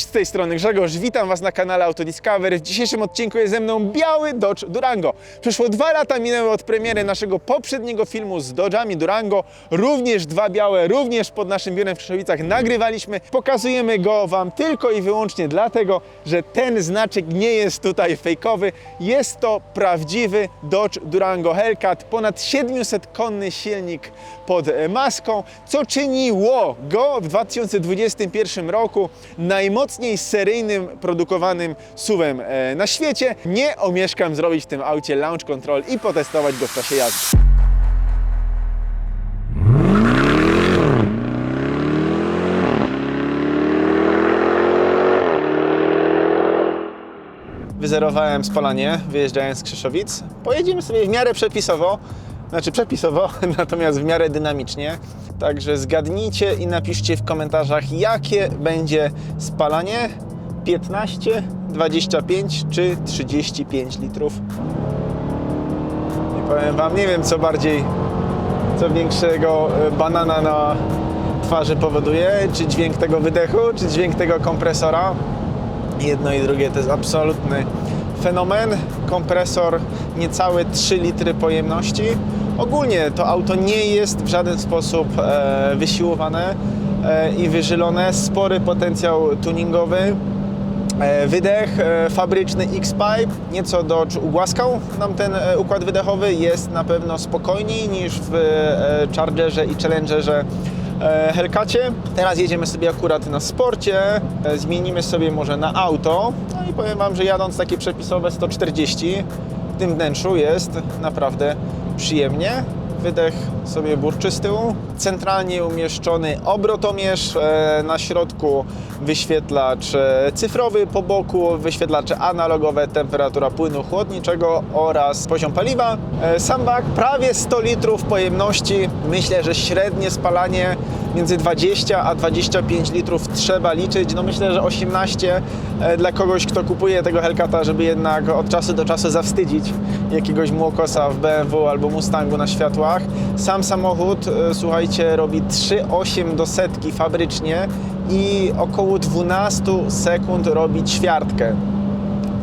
Cześć, z tej strony Grzegorz, witam Was na kanale Autodiscover. W dzisiejszym odcinku jest ze mną biały Dodge Durango. Przeszło dwa lata minęły od premiery naszego poprzedniego filmu z Dodge'ami Durango. Również dwa białe, również pod naszym biurem w Krzeszowicach nagrywaliśmy. Pokazujemy go Wam tylko i wyłącznie dlatego, że ten znaczek nie jest tutaj fejkowy. Jest to prawdziwy Dodge Durango Hellcat, ponad 700-konny silnik pod maską, co czyniło go w 2021 roku najmocniej seryjnym produkowanym SUV-em e, na świecie. Nie omieszkam zrobić w tym aucie launch control i potestować go w czasie jazdy. Wyzerowałem spalanie, wyjeżdżając z Krzeszowic. Pojedziemy sobie w miarę przepisowo, znaczy przepisowo, natomiast w miarę dynamicznie. Także zgadnijcie i napiszcie w komentarzach, jakie będzie spalanie 15, 25 czy 35 litrów. I powiem Wam, nie wiem co bardziej, co większego e, banana na twarzy powoduje, czy dźwięk tego wydechu, czy dźwięk tego kompresora. Jedno i drugie to jest absolutny fenomen. Kompresor niecałe 3 litry pojemności. Ogólnie to auto nie jest w żaden sposób e, wysiłowane e, i wyżylone. Spory potencjał tuningowy. E, Wydech e, fabryczny X-Pipe, nieco Dodge ugłaskał nam ten e, układ wydechowy. Jest na pewno spokojniej niż w Chargerze i Challengerze Hellcacie. Teraz jedziemy sobie akurat na sporcie, e, zmienimy sobie może na auto. No i powiem Wam, że jadąc takie przepisowe 140 w tym wnętrzu jest naprawdę przyjemnie. Wydech sobie burczy z tyłu. Centralnie umieszczony obrotomierz, e, na środku wyświetlacz e, cyfrowy, po boku wyświetlacze analogowe, temperatura płynu chłodniczego oraz poziom paliwa. E, Sam bak prawie 100 litrów pojemności. Myślę, że średnie spalanie między 20 a 25 litrów trzeba liczyć. No myślę, że 18 e, dla kogoś, kto kupuje tego Hellcata, żeby jednak od czasu do czasu zawstydzić jakiegoś młokosa w BMW albo Mustangu na światłach. Sam samochód, e, słuchajcie, robi 3,8 do setki fabrycznie i około 12 sekund robi ćwiartkę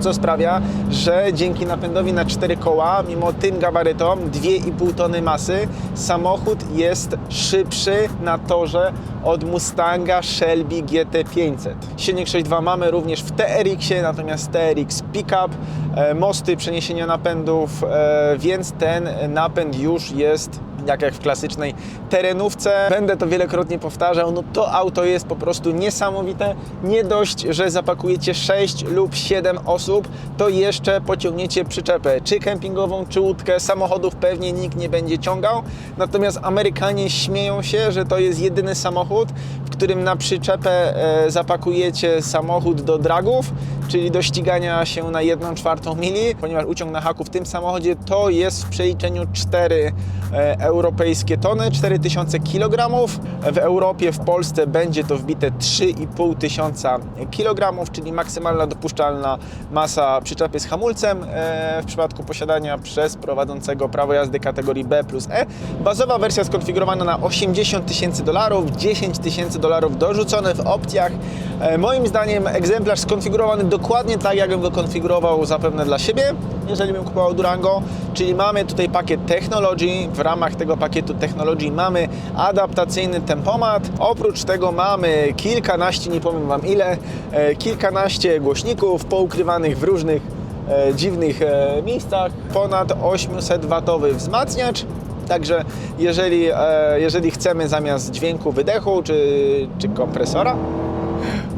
co sprawia, że dzięki napędowi na cztery koła, mimo tym gabarytom, 2,5 tony masy, samochód jest szybszy na torze od Mustanga Shelby GT500. Silnik 6.2 mamy również w TRX-ie, natomiast TRX Pickup, e, mosty przeniesienia napędów, e, więc ten napęd już jest jak, jak w klasycznej terenówce. Będę to wielokrotnie powtarzał, no to auto jest po prostu niesamowite. Nie dość, że zapakujecie 6 lub 7 osób, to jeszcze pociągniecie przyczepę, czy kempingową, czy łódkę. Samochodów pewnie nikt nie będzie ciągał. Natomiast Amerykanie śmieją się, że to jest jedyny samochód, w którym na przyczepę e, zapakujecie samochód do dragów, czyli do ścigania się na 1 czwartą mili, ponieważ uciąg na haku w tym samochodzie to jest w przeliczeniu 4 e, europejskie tony, 4000 kg. W Europie, w Polsce będzie to wbite 3,5 tysiąca kg, czyli maksymalna dopuszczalna masa przyczepy z hamulcem e, w przypadku posiadania przez prowadzącego prawo jazdy kategorii B plus E. Bazowa wersja skonfigurowana na 80 tysięcy dolarów, 10 tysięcy dolarów dorzucone w opcjach. E, Moim zdaniem egzemplarz skonfigurowany dokładnie tak, jakbym go konfigurował zapewne dla siebie, jeżeli bym kupował Durango, czyli mamy tutaj pakiet Technology, w ramach tego pakietu Technology mamy adaptacyjny tempomat, oprócz tego mamy kilkanaście, nie powiem Wam ile, e, kilkanaście głośników poukrywanych w różnych e, dziwnych e, miejscach, ponad 800-watowy wzmacniacz, Także jeżeli, jeżeli chcemy zamiast dźwięku wydechu czy, czy kompresora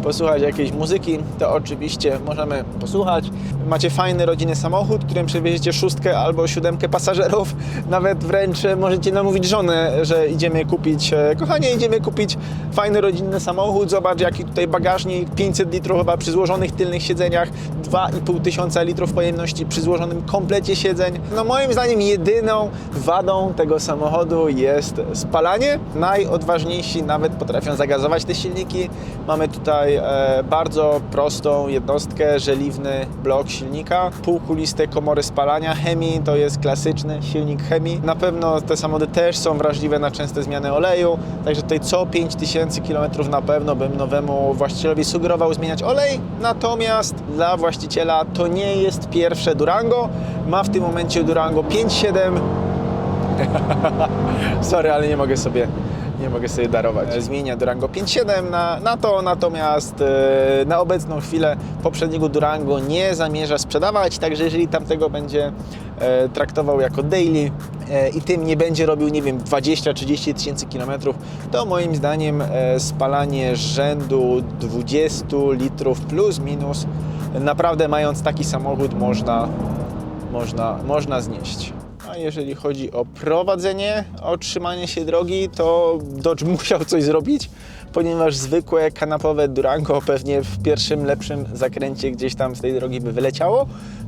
posłuchać jakiejś muzyki, to oczywiście możemy posłuchać. Macie fajny rodzinny samochód, którym przewieziecie szóstkę albo siódemkę pasażerów. Nawet wręcz możecie namówić żonę, że idziemy kupić, e, kochanie, idziemy kupić fajny rodzinny samochód. Zobacz, jaki tutaj bagażnik, 500 litrów chyba przy złożonych tylnych siedzeniach, 2,5 tysiąca litrów pojemności przy złożonym komplecie siedzeń. No moim zdaniem jedyną wadą tego samochodu jest spalanie. Najodważniejsi nawet potrafią zagazować te silniki. Mamy tutaj e, bardzo prostą jednostkę, żeliwny blok silnika, półkuliste komory spalania. Hemi to jest klasyczny silnik Hemi. Na pewno te samochody też są wrażliwe na częste zmiany oleju, także tutaj co 5000 km na pewno bym nowemu właścicielowi sugerował zmieniać olej. Natomiast dla właściciela to nie jest pierwsze Durango. Ma w tym momencie Durango 5.7 Sorry, ale nie mogę sobie nie mogę sobie darować. E, Zmienia Durango 5.7 na, na to, natomiast e, na obecną chwilę poprzedniego Durango nie zamierza sprzedawać, także jeżeli tamtego będzie e, traktował jako daily i tym nie będzie robił, nie wiem, 20-30 tysięcy kilometrów, to moim zdaniem spalanie rzędu 20 litrów plus minus, naprawdę mając taki samochód można, można, można znieść. Jeżeli chodzi o prowadzenie, o trzymanie się drogi, to Dodge musiał coś zrobić, ponieważ zwykłe kanapowe Durango pewnie w pierwszym lepszym zakręcie gdzieś tam z tej drogi by wyleciało.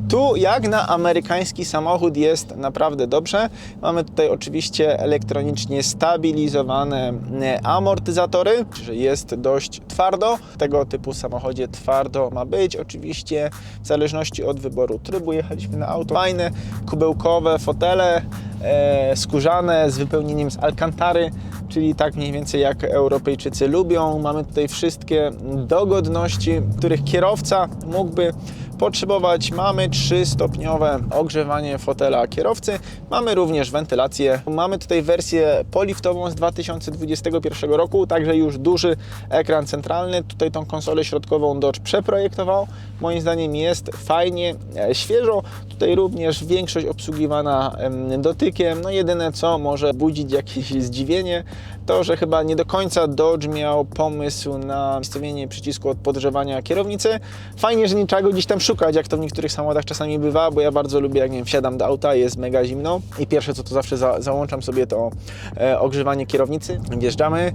Tu jak na amerykański samochód jest naprawdę dobrze. Mamy tutaj oczywiście elektronicznie stabilizowane e, amortyzatory, że jest dość twardo. W tego typu samochodzie twardo ma być. Oczywiście w zależności od wyboru trybu jechaliśmy na auto. Fajne, kubełkowe fotele, e, skórzane z wypełnieniem z alcantary, czyli tak mniej więcej jak Europejczycy lubią. Mamy tutaj wszystkie dogodności, których kierowca mógłby potrzebować. Mamy trzystopniowe ogrzewanie fotela kierowcy. Mamy również wentylację. Mamy tutaj wersję poliftową z 2021 roku, także już duży ekran centralny. Tutaj tą konsolę środkową Dodge przeprojektował. Moim zdaniem jest fajnie, e, świeżo. Tutaj również większość obsługiwana em, dotykiem. No jedyne co może budzić jakieś zdziwienie, to że chyba nie do końca Dodge miał pomysł na ustawienie przycisku od podgrzewania kierownicy. Fajnie, że nie trzeba go gdzieś tam szukać, jak to w niektórych samochodach czasami bywa, bo ja bardzo lubię, jak nie wiem, wsiadam do auta, jest mega zimno i pierwsze co to zawsze za, załączam sobie to e, ogrzewanie kierownicy. Wjeżdżamy.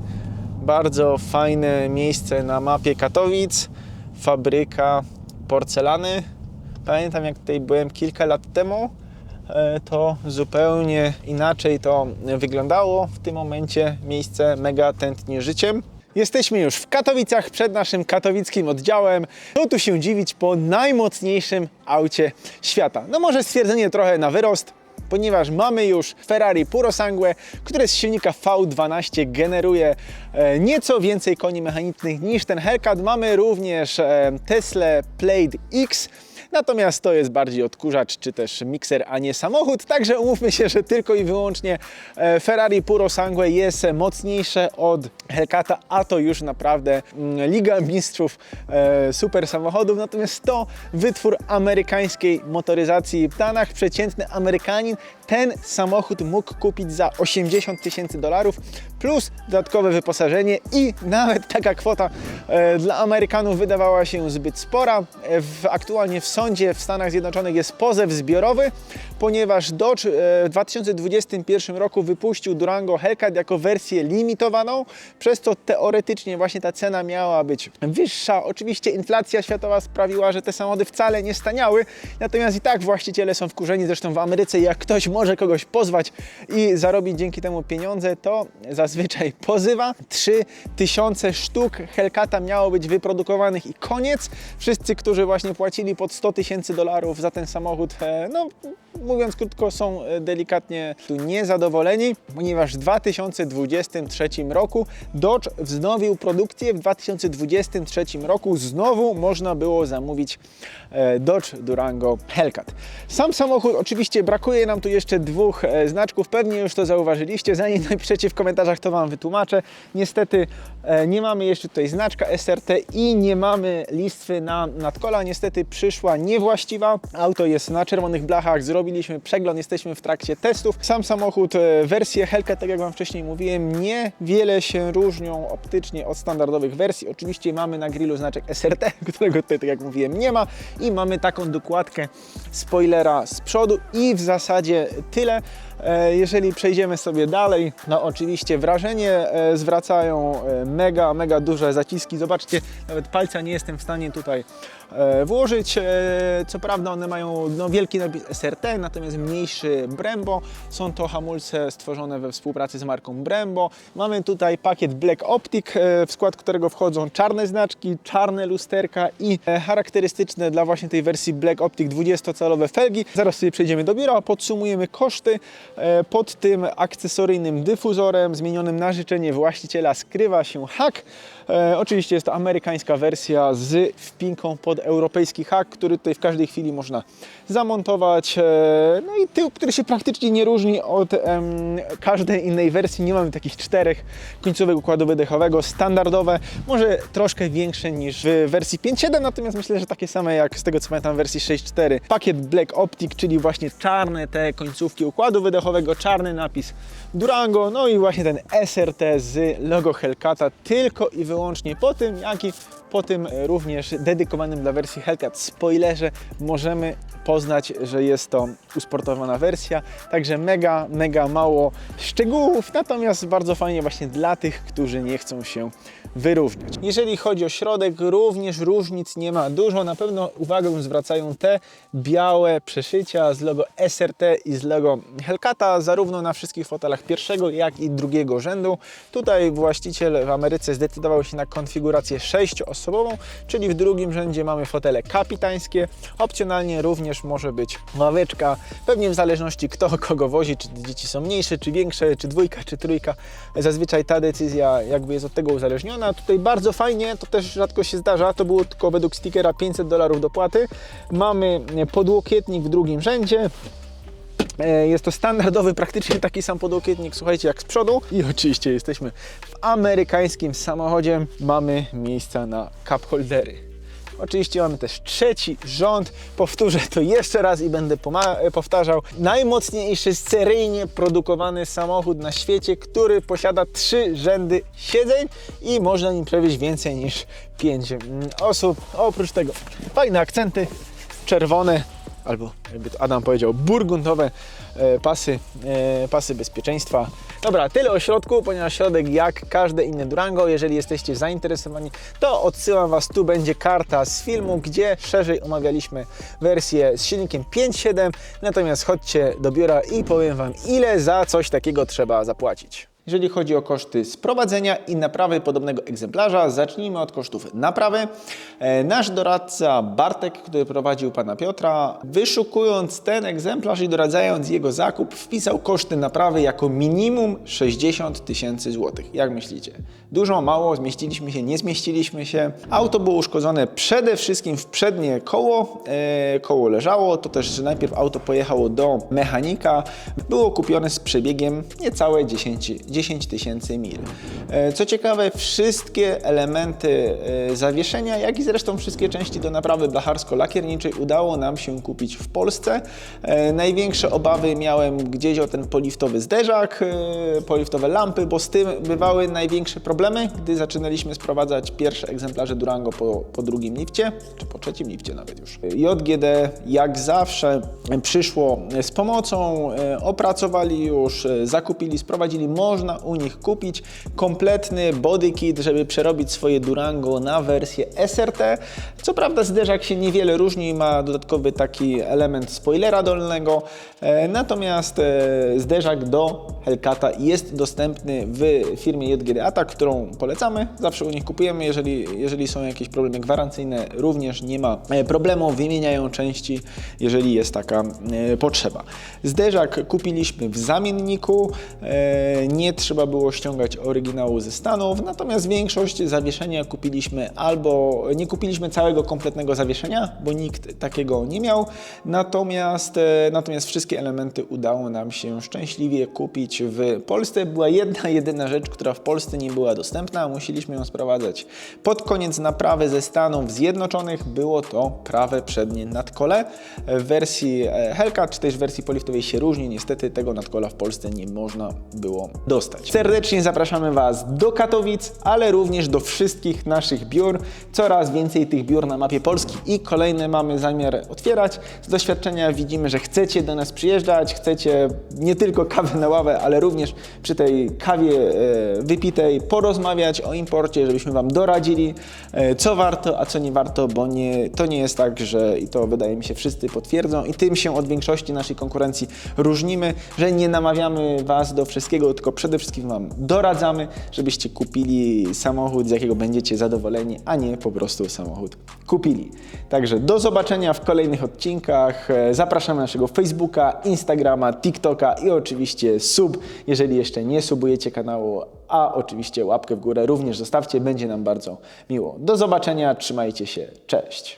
Bardzo fajne miejsce na mapie Katowic. Fabryka porcelany. Pamiętam, jak tutaj byłem kilka lat temu, to zupełnie inaczej to wyglądało. W tym momencie miejsce mega tętni życiem. Jesteśmy już w Katowicach przed naszym katowickim oddziałem. No tu się dziwić po najmocniejszym aucie świata. No może stwierdzenie trochę na wyrost, ponieważ mamy już Ferrari Purosangue, które z silnika V12 generuje e, nieco więcej koni mechanicznych niż ten Hellcat. Mamy również e, Tesla Plate X, Natomiast to jest bardziej odkurzacz czy też mikser, a nie samochód. Także umówmy się, że tylko i wyłącznie e, Ferrari Purosangue jest mocniejsze od Hellcata, a to już naprawdę mm, Liga Mistrzów e, super samochodów. Natomiast to wytwór amerykańskiej motoryzacji. W Stanach przeciętny Amerykanin ten samochód mógł kupić za 80 tysięcy dolarów plus dodatkowe wyposażenie i nawet taka kwota e, dla Amerykanów wydawała się zbyt spora. W, aktualnie w sądzie w Stanach Zjednoczonych jest pozew zbiorowy, ponieważ Dodge w 2021 roku wypuścił Durango Hellcat jako wersję limitowaną, przez co teoretycznie właśnie ta cena miała być wyższa. Oczywiście inflacja światowa sprawiła, że te samochody wcale nie staniały, natomiast i tak właściciele są wkurzeni, zresztą w Ameryce jak ktoś może kogoś pozwać i zarobić dzięki temu pieniądze, to zazwyczaj pozywa. 3000 sztuk Hellcata miało być wyprodukowanych i koniec. Wszyscy, którzy właśnie płacili pod 100 tysięcy dolarów za ten samochód, e, no mówiąc krótko, są e, delikatnie tu niezadowoleni, ponieważ w 2023 roku Dodge wznowił produkcję. W 2023 roku znowu można było zamówić e, Dodge Durango Hellcat. Sam samochód, oczywiście brakuje nam tu jeszcze dwóch e, znaczków, pewnie już to zauważyliście. Zanim napiszecie w komentarzach, to Wam wytłumaczę. Niestety nie mamy jeszcze tutaj znaczka SRT i nie mamy listwy na nadkola. Niestety przyszła niewłaściwa. Auto jest na czerwonych blachach, zrobiliśmy przegląd, jesteśmy w trakcie testów. Sam samochód, e, wersje Hellcat, tak jak Wam wcześniej mówiłem, niewiele się różnią optycznie od standardowych wersji. Oczywiście mamy na grillu znaczek SRT, którego tutaj, tak jak mówiłem, nie ma i mamy taką dokładkę spoilera z przodu i w zasadzie tyle. E, Jeżeli przejdziemy sobie dalej, no oczywiście wrażenie e, zwracają mega, mega duże zaciski. Zobaczcie, nawet palca nie jestem w stanie tutaj włożyć. E, Co prawda one mają no, wielki napis SRT, natomiast mniejszy Brembo. Są to hamulce stworzone we współpracy z marką Brembo. Mamy tutaj pakiet Black Optic, e, w skład którego wchodzą czarne znaczki, czarne lusterka i e, charakterystyczne dla właśnie tej wersji Black Optic 20-calowe felgi. Zaraz sobie przejdziemy do biura, podsumujemy koszty. E, Pod tym akcesoryjnym dyfuzorem zmienionym na życzenie właściciela skrywa się hak. E, oczywiście jest to amerykańska wersja z wpinką pod europejski hak, który tutaj w każdej chwili można zamontować. E, no i tył, który się praktycznie nie różni od em, każdej innej wersji. Nie mamy takich czterech końcówek układu wydechowego, standardowe, może troszkę większe niż w wersji 5.7, natomiast myślę, że takie same jak z tego co pamiętam w wersji 6.4. Pakiet Black Optic, czyli właśnie czarne te końcówki układu wydechowego, czarny napis Durango, no i właśnie ten SRT z logo Hellcata tylko i wyłącznie po tym, jak i po tym również dedykowanym dla wersji Hellcat. Spoilerze możemy poznać, że jest to usportowana wersja, także mega, mega mało szczegółów, natomiast bardzo fajnie właśnie dla tych, którzy nie chcą się wyróżniać. Jeżeli chodzi o środek, również różnic nie ma dużo, na pewno uwagę zwracają te białe przeszycia z logo SRT i z logo Hellcata, zarówno na wszystkich fotelach pierwszego, jak i drugiego rzędu. Tutaj właściciel w Ameryce zdecydował się na konfigurację sześcioosobową, czyli w drugim rzędzie mamy fotele kapitańskie, opcjonalnie również może być ławeczka, pewnie w zależności kto kogo wozi, czy dzieci są mniejsze, czy większe, czy dwójka, czy trójka. Zazwyczaj ta decyzja jakby jest od tego uzależniona. Tutaj bardzo fajnie, to też rzadko się zdarza, to było tylko według stickera 500 dolarów dopłaty. Mamy podłokietnik w drugim rzędzie, E, Jest to standardowy, praktycznie taki sam podłokietnik, słuchajcie, jak z przodu. I oczywiście jesteśmy w amerykańskim samochodzie. Mamy miejsca na cup holdery. Oczywiście mamy też trzeci rząd. Powtórzę to jeszcze raz i będę powtarzał. Najmocniejszy seryjnie produkowany samochód na świecie, który posiada trzy rzędy siedzeń i można nim przewieźć więcej niż pięć mm, osób. Oprócz tego fajne akcenty, czerwone albo jakby to Adam powiedział, burgundowe e, pasy, e, pasy bezpieczeństwa. Dobra, tyle o środku, ponieważ środek jak każde inne Durango, jeżeli jesteście zainteresowani, to odsyłam Was, tu będzie karta z filmu, gdzie szerzej omawialiśmy wersję z silnikiem 5.7, natomiast chodźcie do biura i powiem Wam, ile za coś takiego trzeba zapłacić. Jeżeli chodzi o koszty sprowadzenia i naprawy podobnego egzemplarza, zacznijmy od kosztów naprawy. E, Nasz doradca Bartek, który prowadził pana Piotra, wyszukując ten egzemplarz i doradzając jego zakup, wpisał koszty naprawy jako minimum 60 tysięcy złotych. Jak myślicie? Dużo, mało, zmieściliśmy się, nie zmieściliśmy się. Auto było uszkodzone przede wszystkim w przednie koło. E, koło leżało, to też, że najpierw auto pojechało do mechanika. Było kupione z przebiegiem niecałe 10 10 tysięcy mil. E, Co ciekawe, wszystkie elementy e, zawieszenia, jak i zresztą wszystkie części do naprawy blacharsko-lakierniczej udało nam się kupić w Polsce. E, Największe obawy miałem gdzieś o ten poliftowy zderzak, poliftowe lampy, bo z tym bywały największe problemy, gdy zaczynaliśmy sprowadzać pierwsze egzemplarze Durango po, po drugim lifcie, czy po trzecim lifcie nawet już. JGD jak zawsze przyszło z pomocą, opracowali już, zakupili, sprowadzili, można u nich kupić kompletny body kit, żeby przerobić swoje Durango na wersję SRT. Co prawda zderzak się niewiele różni, ma dodatkowy taki element spoilera dolnego, e, natomiast e, zderzak do Hellcata jest dostępny w firmie JGD Attack, którą polecamy, zawsze u nich kupujemy, jeżeli, jeżeli są jakieś problemy gwarancyjne, również nie ma e, problemu, wymieniają części, jeżeli jest taka potrzeba. Zderzak kupiliśmy w zamienniku, nie trzeba było ściągać oryginału ze Stanów, natomiast większość zawieszenia kupiliśmy albo nie kupiliśmy całego kompletnego zawieszenia, bo nikt takiego nie miał, natomiast, e, natomiast wszystkie elementy udało nam się szczęśliwie kupić w Polsce. Była jedna, jedyna rzecz, która w Polsce nie była dostępna, musieliśmy ją sprowadzać pod koniec naprawy ze Stanów Zjednoczonych, było to prawe przednie nadkole. W wersji e, Hellcat, czy też w wersji poliftowej się różni, niestety tego nadkola w Polsce nie można było dostać. Serdecznie zapraszamy Was do Katowic, ale również do wszystkich naszych biur. Coraz więcej tych biur na mapie Polski i kolejne mamy zamiar otwierać. Z doświadczenia widzimy, że chcecie do nas przyjeżdżać, chcecie nie tylko kawę na ławę, ale również przy tej kawie e, wypitej porozmawiać o imporcie, żebyśmy Wam doradzili, e, co warto, a co nie warto, bo nie, to nie jest tak, że i to wydaje mi się wszyscy potwierdzą i tym się od większości naszej konkurencji różnimy, że nie namawiamy Was do wszystkiego, tylko przede wszystkim Wam doradzamy, żebyście kupili samochód, z jakiego będziecie zadowoleni, a nie po prostu samochód kupili. Także do zobaczenia w kolejnych odcinkach. E, Zapraszamy na naszego Facebooka, Instagrama, TikToka i oczywiście sub, jeżeli jeszcze nie subujecie kanału, a oczywiście łapkę w górę również zostawcie, będzie nam bardzo miło. Do zobaczenia, trzymajcie się, cześć.